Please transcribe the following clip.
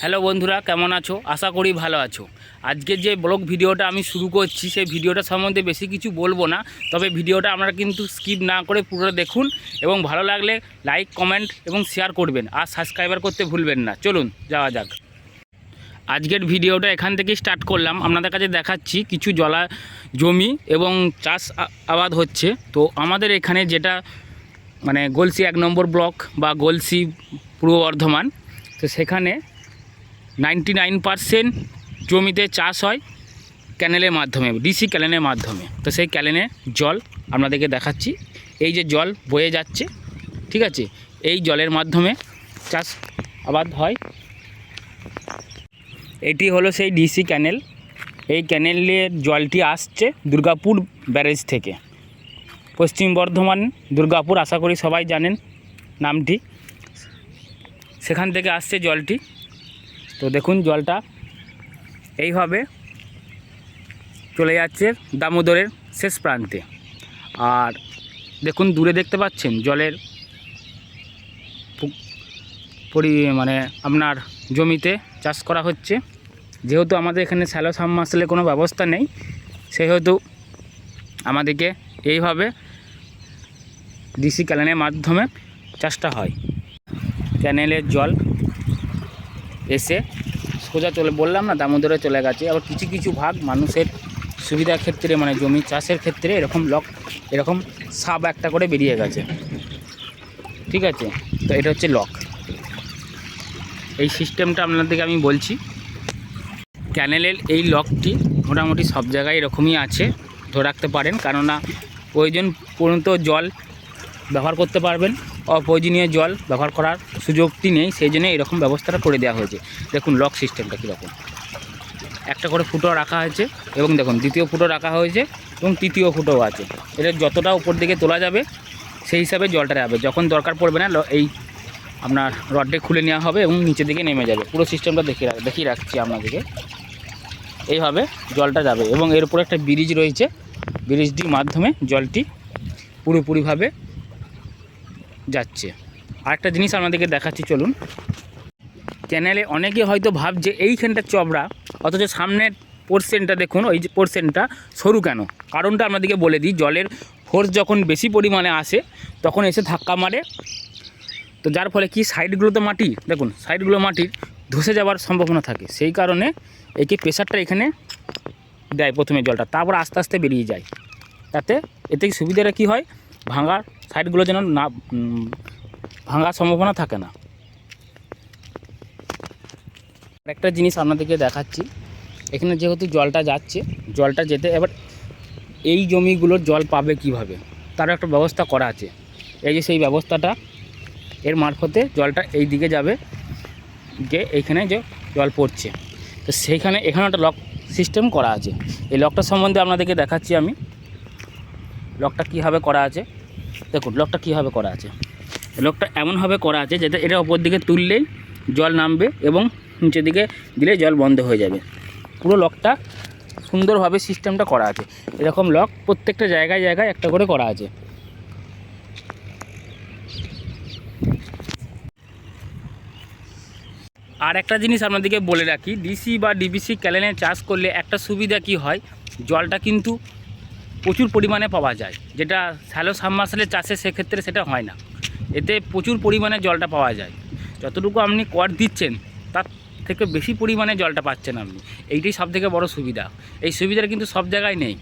Hello বন্ধুরা, কেমন আছো? আশা করি ভালো আছো। আজকের যে ব্লগ ভিডিওটা আমি শুরু করছি, সেই ভিডিওটা সম্বন্ধে বেশি কিছু বলব না, তবে ভিডিওটা আপনারা কিন্তু স্কিপ না করে পুরো দেখুন এবং ভালো লাগলে লাইক কমেন্ট এবং শেয়ার করবেন, আর সাবস্ক্রাইবার করতে ভুলবেন না। চলুন, যাওয়া যাক। আজকের ভিডিওটা এখান থেকেই স্টার্ট করলাম। আপনাদের কাছে দেখাচ্ছি কিছু জলা জমি এবং চাষ আবাদ হচ্ছে। তো আমাদের এখানে যেটা মানে গলসি এক নম্বর ব্লক বা গলসি পূর্ব বর্ধমান, তো সেখানে নাইনটি নাইন পারসেন্ট জমিতে চাষ হয় ক্যানেলের মাধ্যমে ডিসি ক্যানেলের মাধ্যমে। তো সেই ক্যানেলে জল আপনাদেরকে দেখাচ্ছি। এই যে জল বয়ে যাচ্ছে, ঠিক আছে? এই জলের মাধ্যমে চাষ আবাদ হয়। এটি হলো সেই ডিসি ক্যানেল। এই ক্যানেলের জলটি আসছে দুর্গাপুর ব্যারেজ থেকে। পশ্চিম বর্ধমান, দুর্গাপুর, আশা করি সবাই জানেন নামটি। সেখান থেকে আসছে জলটি। তো দেখুন জলটা এইভাবে চলে যাচ্ছে দামোদরের শেষ প্রান্তে। আর দেখুন দূরে দেখতে পাচ্ছেন জলের পরি মানে আপনার জমিতে চাষ করা হচ্ছে। যেহেতু আমাদের এখানে স্যালো সাবমার্সেলের কোনো ব্যবস্থা নেই, সেহেতু আমাদেরকে এইভাবে ডিসি ক্যানেলের মাধ্যমে চাষটা হয়। ক্যানেলের জল এসে সোজা চলে, বললাম না দামোদরে চলে গেছে। আবার কিছু কিছু ভাগ মানুষের সুবিধার ক্ষেত্রে মানে জমি চাষের ক্ষেত্রে এরকম লক, এরকম সাব একটা করে বেরিয়ে গেছে। ঠিক আছে? তো এটা হচ্ছে লক। এই সিস্টেমটা আপনাদেরকে আমি বলছি। ক্যানেলের এই লকটি মোটামুটি সব জায়গায় এরকমই আছে, ধরে রাখতে পারেন। কেননা প্রয়োজন পর্যন্ত জল ব্যবহার করতে পারবেন। অপ্রয়োজনীয় জল ব্যবহার করার সুযোগটি নেই, সেই জন্য এরকম ব্যবস্থাটা করে দেওয়া হয়েছে। দেখুন লক সিস্টেমটা কীরকম একটা করে ফুটো রাখা হয়েছে এবং দেখুন, দ্বিতীয় ফুটো রাখা হয়েছে এবং তৃতীয় ফুটোও আছে। এটা যতটা উপর দিকে তোলা যাবে, সেই হিসাবে জলটা যাবে যখন দরকার পড়বে না এই আপনার রডে খুলে নেওয়া হবে এবং নিচের দিকে নেমে যাবে। পুরো সিস্টেমটা দেখিয়ে রাখ দেখিয়ে রাখছি আপনাদেরকে। এইভাবে জলটা যাবে এবং এর উপরে একটা ব্রিজ রয়েছে। ব্রিজটির মাধ্যমে জলটি পুরোপুরিভাবে যাচ্ছে। আরেকটা জিনিস আপনাদেরকে দেখাচ্ছি, চলুন। চ্যানেলে অনেকে হয়তো ভাবছে এইখানটা চবড়া, অথচ সামনের পোর্শনটা দেখুন, ওই যে পোর্শনটা সরু কেন? কারণটা আপনাদেরকে বলে দিই, জলের ফোর্স যখন বেশি পরিমাণে আসে, তখন এসে ধাক্কা মারে। তো যার ফলে কি সাইডগুলো তো মাটি, দেখুন সাইডগুলো মাটির ধসে যাওয়ার সম্ভাবনা থাকে। সেই কারণে একে প্রেশারটা এখানে দেয় প্রথমে জলটা, তারপর আস্তে আস্তে বেরিয়ে যায়। তাতে এতে সুবিধাটা কি হয় ভাঙার সাইডগুলো যেন না ভাঙার সম্ভাবনা থাকে না। একটা জিনিস আপনাদেরকে দেখাচ্ছি। এখানে যেহেতু জলটা যাচ্ছে, জলটা যেতে এবার এই জমিগুলোর জল পাবে কীভাবে? তার একটা ব্যবস্থা করা আছে। এই যে সেই ব্যবস্থাটা, এর মারফতে জলটা এই দিকে যাবে, যে এইখানে যে জল পড়ছে। তো সেইখানে এখানে একটা লক সিস্টেম করা আছে। এই লকটা সম্বন্ধে আপনাদেরকে দেখাচ্ছি আমি। লকটা কীভাবে করা আছে? দেখুন লকটা কীভাবে করা আছে? লকটা এমনভাবে করা আছে যাতে এটা ওপর দিকে তুললেই জল নামবে এবং নিচের দিকে দিলে জল বন্ধ হয়ে যাবে। পুরো লকটা সুন্দরভাবে সিস্টেমটা করা আছে। এরকম লক প্রত্যেকটা জায়গায় জায়গায় একটা করে করা আছে। আর একটা জিনিস আপনাদেরকে বলে রাখি ডিসি বা ডিবিসি ক্যালেনে চাষ করলে একটা সুবিধা কি হয়? জলটা কিন্তু প্রচুর পরিমাণে পাওয়া যায়। যেটা শ্যালো সাবমার্সালের চাষে সেক্ষেত্রে সেটা হয় না। এতে প্রচুর পরিমাণে জলটা পাওয়া যায়। যতটুকু আপনি কর দিচ্ছেন, তার থেকে বেশি পরিমাণে জলটা পাচ্ছেন আপনি। এইটাই সব থেকে বড় সুবিধা। এই সুবিধাটা কিন্তু সব জায়গায় নেই।